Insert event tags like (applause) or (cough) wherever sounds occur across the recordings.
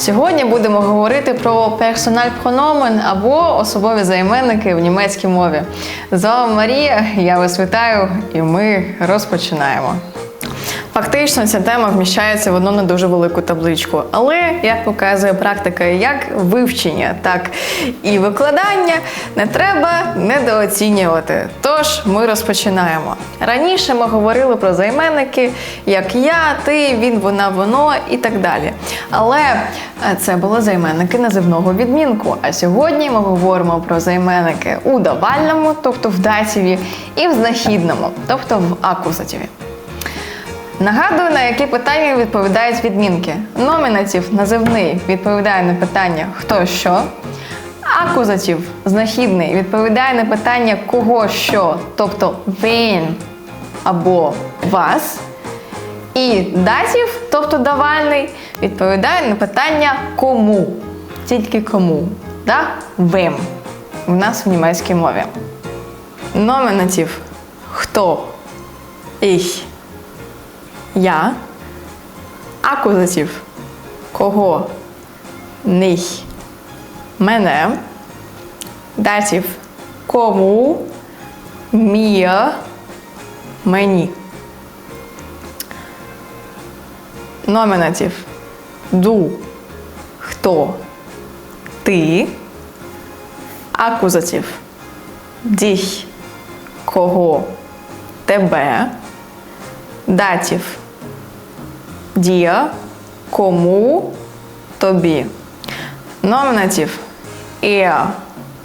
Сьогодні будемо говорити про персональ прономен або особові займенники в німецькій мові. З вами Марія, я вас вітаю, і ми розпочинаємо. Фактично, ця тема вміщається в одну не дуже велику табличку, але як показує практика, як вивчення, так і викладання не треба недооцінювати. Тож ми розпочинаємо. Раніше ми говорили про займенники, як я, ти, він, вона, воно і так далі. Але е, це були займенники називного відмінку. А сьогодні ми говоримо про займенники у давальному, тобто в датіві, і в знахідному, тобто в акузативі. Нагадую, на які питання відповідають відмінки. Номінатив називний відповідає на питання хто що. Акузатив знахідний відповідає на питання кого що, тобто він або вас. І датів, тобто давальний, відповідає на питання кому. Тільки кому. Да? Вим. У нас в німецькій мові. Номінатив хто. Ich. Я. Акузатив. Кого? Них. Мене. Датів. Кому. Мія. Мені. Номінатив. Ду. Хто? Ти. Акузатив. Діх. Кого? Тебе. Датів. Дія. Кому. Тобі. Номінатив. Е.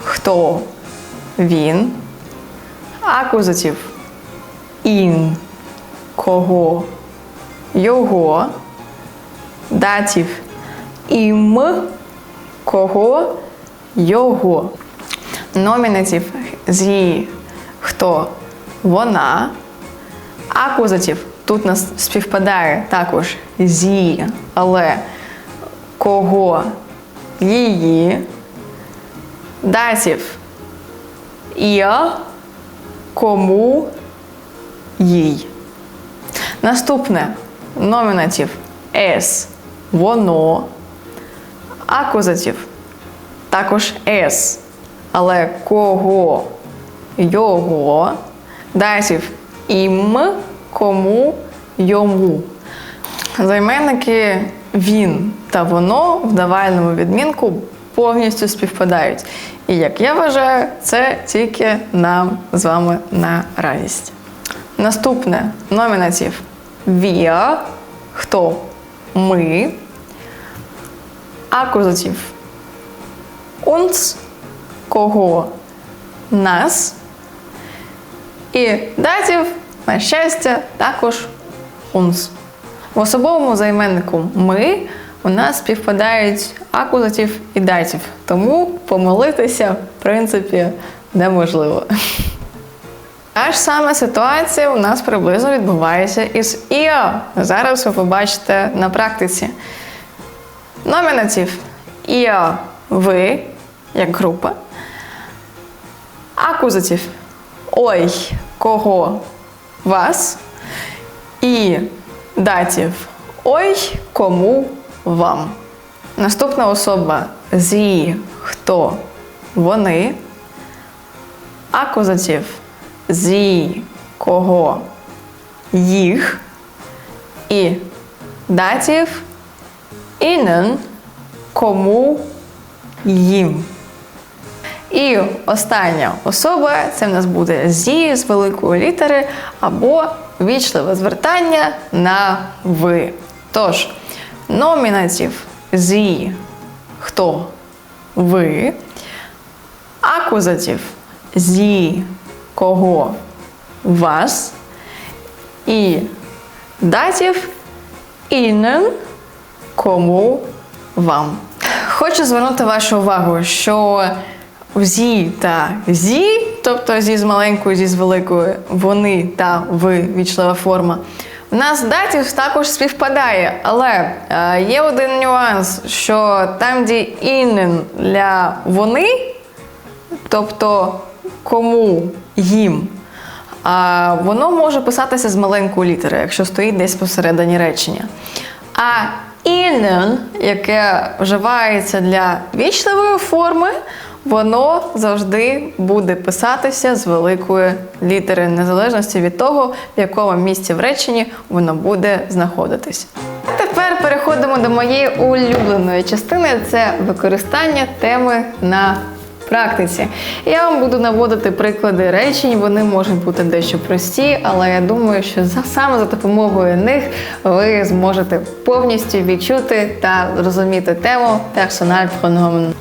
Хто. Він. Акузатив. Ін. Кого. Його. Датів. Ім. Кого. Його. Номінатив. Зі. Хто. Вона. Акузатив тут нас співпадає також зі, але кого? Її, датів. Я, кому? Їй. Наступне. Номінатив с, воно, акузатив також с, але кого? Його, датів. Ім, кому, йому. Займенники він та воно в давальному відмінку повністю співпадають. І як я вважаю, це тільки нам з вами на радість. Наступне номінатив wir, хто ми, акузатив uns, кого нас. І датів, на щастя, також uns. В особовому займеннику ми у нас співпадають акузатив і датів, тому помилитися, в принципі, неможливо. Та ж сама ситуація у нас приблизно відбувається із «іо». Зараз ви побачите на практиці. Номінатив «іо» ви як група. Акузатив ой, кого вас. І датів ой, кому вам. Наступна особа зі, хто вони. Акузатив зі, кого їх. І датів інен, кому їм. І остання особа це в нас буде зі з великої літери або вічливе звертання на ви. Тож, номінатив зі, хто? Ви, акузатив зі, кого? Вас, і датів інен, кому? Вам. Хочу звернути вашу увагу, що зі та зі, тобто зі з маленькою, зі з великою, вони та ви вічлива форма. У нас датів також співпадає, але е, є один нюанс, що там, де інен для вони, тобто кому їм, воно може писатися з маленької літери, якщо стоїть десь посередині речення. А Ihnen, яке вживається для вічливої форми, воно завжди буде писатися з великої літери, незалежності від того, в якому місці в реченні воно буде знаходитись. Тепер переходимо до моєї улюбленої частини це використання теми на практиці. Я вам буду наводити приклади речень, вони можуть бути дещо прості, але я думаю, що саме за допомогою них ви зможете повністю відчути та зрозуміти тему персональ pronomen.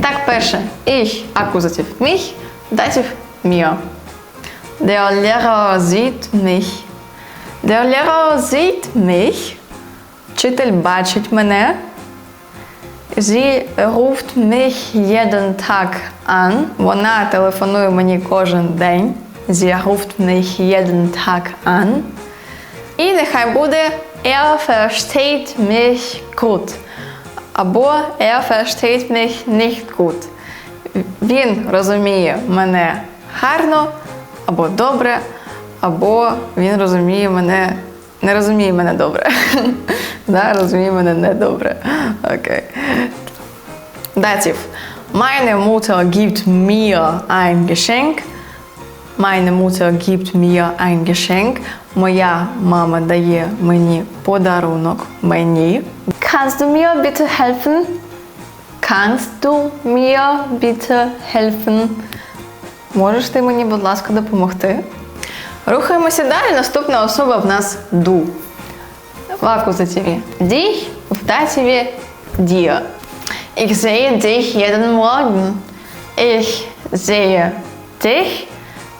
І так, перше, ich, акузатив mich, датив mir. Der Lehrer sieht mich. Der Lehrer sieht mich. Вчитель бачить мене. Sie ruft mich jeden Tag an. Вона телефонує мені кожен день. Sie ruft mich jeden Tag an. І нехай буде Er versteht mich gut. Або Er versteht mich nicht gut. Він розуміє мене гарно, або добре, або він розуміє мене, не розуміє мене добре. да, розуміє мене не добре. Окей. Датів. Meine Mutter gibt mir ein Geschenk. Meine Mutter gibt mir ein Geschenk. Моя мама дає мені подарунок мені. Kannst du mir bitte helfen? Kannst du mir bitte helfen? Можеш ти мені, будь ласка, допомогти? Рухаємося далі. Наступна особа в нас ду. В акузативі dich, в дативі dir. Ich sehe dich jeden Morgen. Ich sehe dich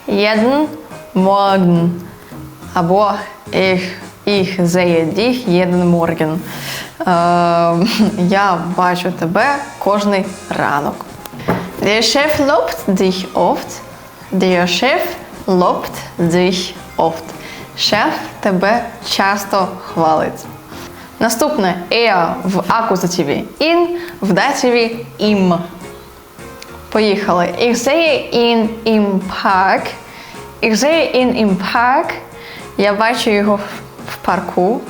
jeden Morgen. Або ich, dich jeden Morgen. Е, я бачу тебе кожний ранок. Der Chef lobt dich oft. Der Chef lobt dich oft. Шеф тебе часто хвалить. Наступне er в акузативі in, в дативі im. Поїхали. Ich sehe ihn im Park. Ich sehe ihn im Park. Я бачу його в парку.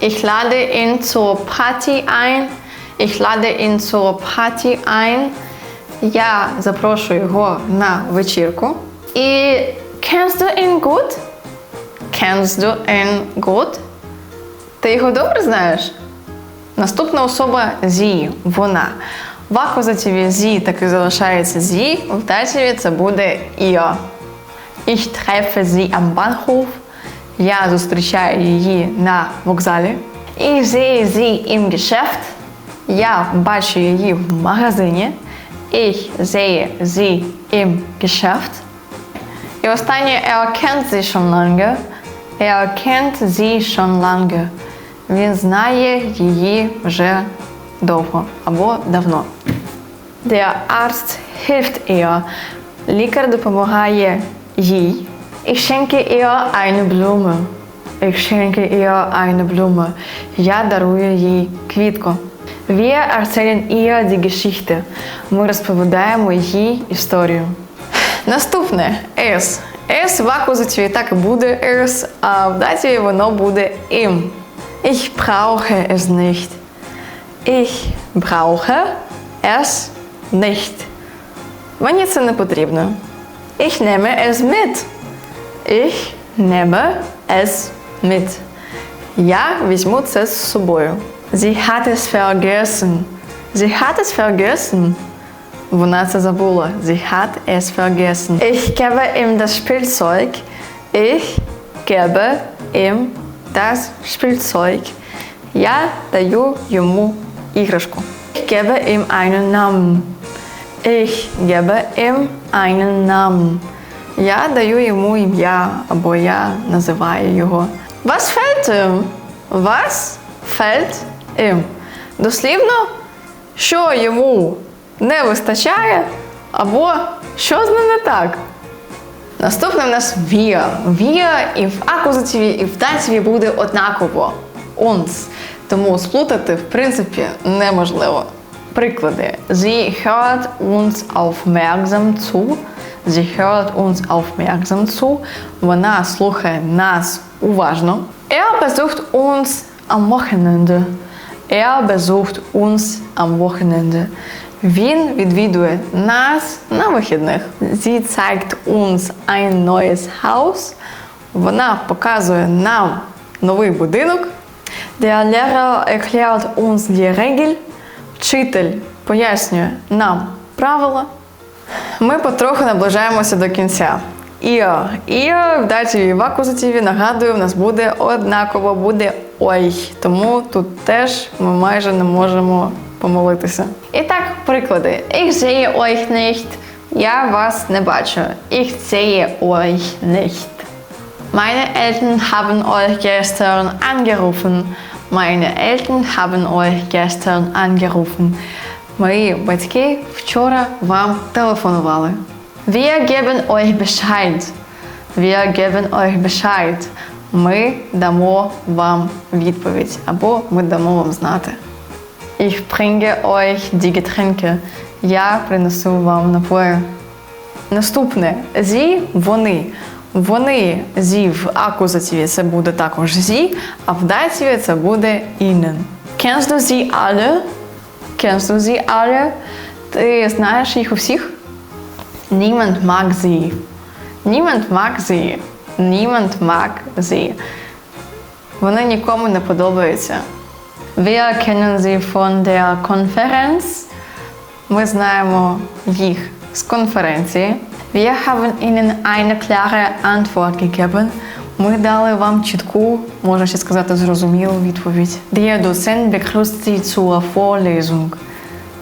Ich lade ihn zur Party ein. Ich lade ihn zur Party ein. Я запрошую його на вечірку. І kennst du ihn gut? Kennst du ihn gut? Ти його добре знаєш? Наступна особа зі, вона. В акузативі зі так і залишається зі, в дативі це буде ihr. Ich treffe sie am Bahnhof. Я зустрічаю її на вокзалі. Sie im Geschäft. Я бачу її в магазині. Ich sehe sie im Geschäft. І останнє er kennt sie schon lange. Er kennt sie schon lange. Він знає її вже довго або давно. Der Arzt hilft ihr. Лікар допомагає їй. Ich schenke ihr eine Blume. Ich schenke ihr eine Blume. Я дарую їй квітку. Wir erzählen ihr die Geschichte. Ми розповідаємо їй історію. Наступне S. S в акузативі так і буде S, а в дативі воно буде im. Ich brauche es nicht. Ich brauche es nicht. Мені це не потрібно. Ich nehme es mit. Ich nehme es mit. Я візьму це з собою. Sie hat es vergessen. Sie hat es vergessen. Вона це забула. Sie hat es vergessen. Ich gebe ihm das Spielzeug. Ich gebe ihm das Spielzeug. Я даю йому іграшку. Ich gebe ihm einen Namen. Ich gebe ihm einen Namen. Я даю йому ім'я або я називаю його. Was fällt ihm? Was fällt ihm? Дослівно, що йому не вистачає, або що з ним не так. Наступне в нас вія. Вія і в акузативі, і в дативі буде однаково. Uns. Тому сплутати, в принципі, неможливо. Приклади. Sie hört uns aufmerksam zu. Sie hört uns aufmerksam zu. Вона слухає нас уважно. Er besucht uns am Wochenende. Er besucht uns am Wochenende. Він відвідує нас на вихідних. Sie zeigt uns ein neues Haus. Вона показує нам новий будинок. Der Lehrer erklärt uns die Regel. Вчитель пояснює нам правила. Ми потроху наближаємося до кінця. Іо. Іо в датіві і в акузативі, нагадую, в нас буде однаково, буде ой. Тому тут теж ми майже не можемо помилитися. І так, приклади. Ich sehe euch nicht. Я вас не бачу. Ich sehe euch nicht. Meine Eltern haben euch gestern angerufen. Meine Eltern haben euch gestern angerufen. Мої батьки вчора вам телефонували. Wir geben euch Bescheid. Wir geben euch Bescheid. Ми дамо вам відповідь або ми дамо вам знати. Ich bringe euch die Getränke. Я принесу вам напої. Наступне зі вони. Вони зі в акузативі це буде також зі, а в дативі це буде ihnen. Kennst du sie alle? Kennst du sie alle? Ти знаєш їх усіх? Niemand mag sie. Niemand mag sie. Niemand mag sie. Вони нікому не подобаються. Wir kennen sie von der Konferenz. Ми знаємо їх з конференції. Wir haben ihnen eine klare Antwort gegeben. Ми дали вам чітку, можна ще сказати, зрозумілу відповідь. Der Dozent begrüßt sie zur Vorlesung.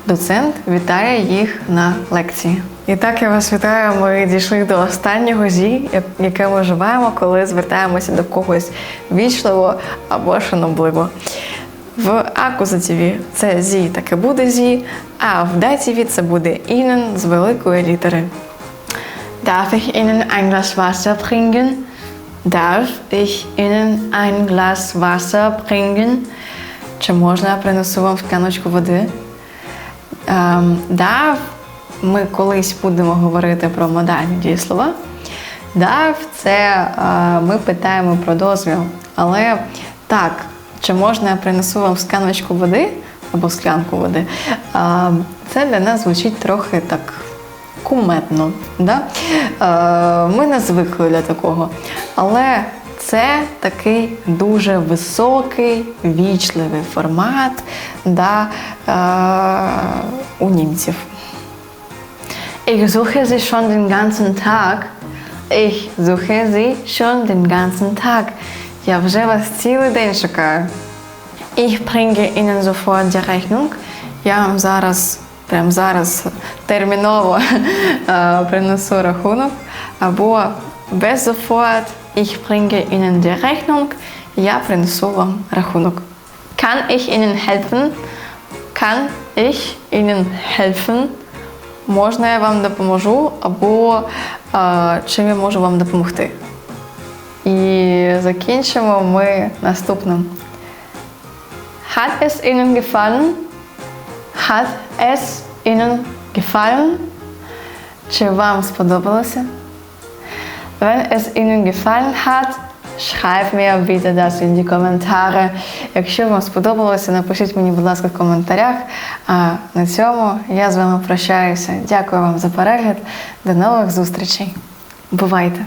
Доцент вітає їх на лекції. І так я вас вітаю. Ми дійшли до останнього зі, яке ми вживаємо, коли звертаємося до когось вічливо або шанобливо. В акузативі це зі таке буде зі, а в дативі це буде інен з великої літери. Darf ich Ihnen ein Glas Wasser bringen? Darf ich Ihnen ein Glas Wasser bringen? Чи можна я принесу вам скляночку води? Ем, darf ми колись будемо говорити про модальні дієслова. Darf – це е, ми питаємо про дозвіл. Але так, чи можна я принесу вам скляночку води або склянку води? Е, це для нас звучить трохи так куметно. Да? Е, ми не звикли для такого. Але це такий дуже високий, вічливий формат да, е, у німців. Ich suche sie schon den ganzen Tag. Ich suche sie schon den ganzen Tag. Я вже вас цілий день шукаю. Ich bringe Ihnen sofort die Rechnung. Я вам зараз, прямо зараз терміново (laughs) е, принесу рахунок. Або без sofort. Ich bringe Ihnen die Rechnung. Я принесу вам рахунок. Kann ich Ihnen helfen? Kann ich Ihnen helfen? Можна я вам допоможу, або е, чим я можу вам допомогти. І закінчимо ми наступним. Hat es Ihnen gefallen? Hat es Ihnen gefallen? Чи вам сподобалося? Wenn es Ihnen gefallen hat, schreibt mir bitte das in die Kommentare. Якщо вам сподобалося, напишіть мені, будь ласка, в коментарях. А на цьому я з вами прощаюся. Дякую вам за перегляд. До нових зустрічей. Бувайте!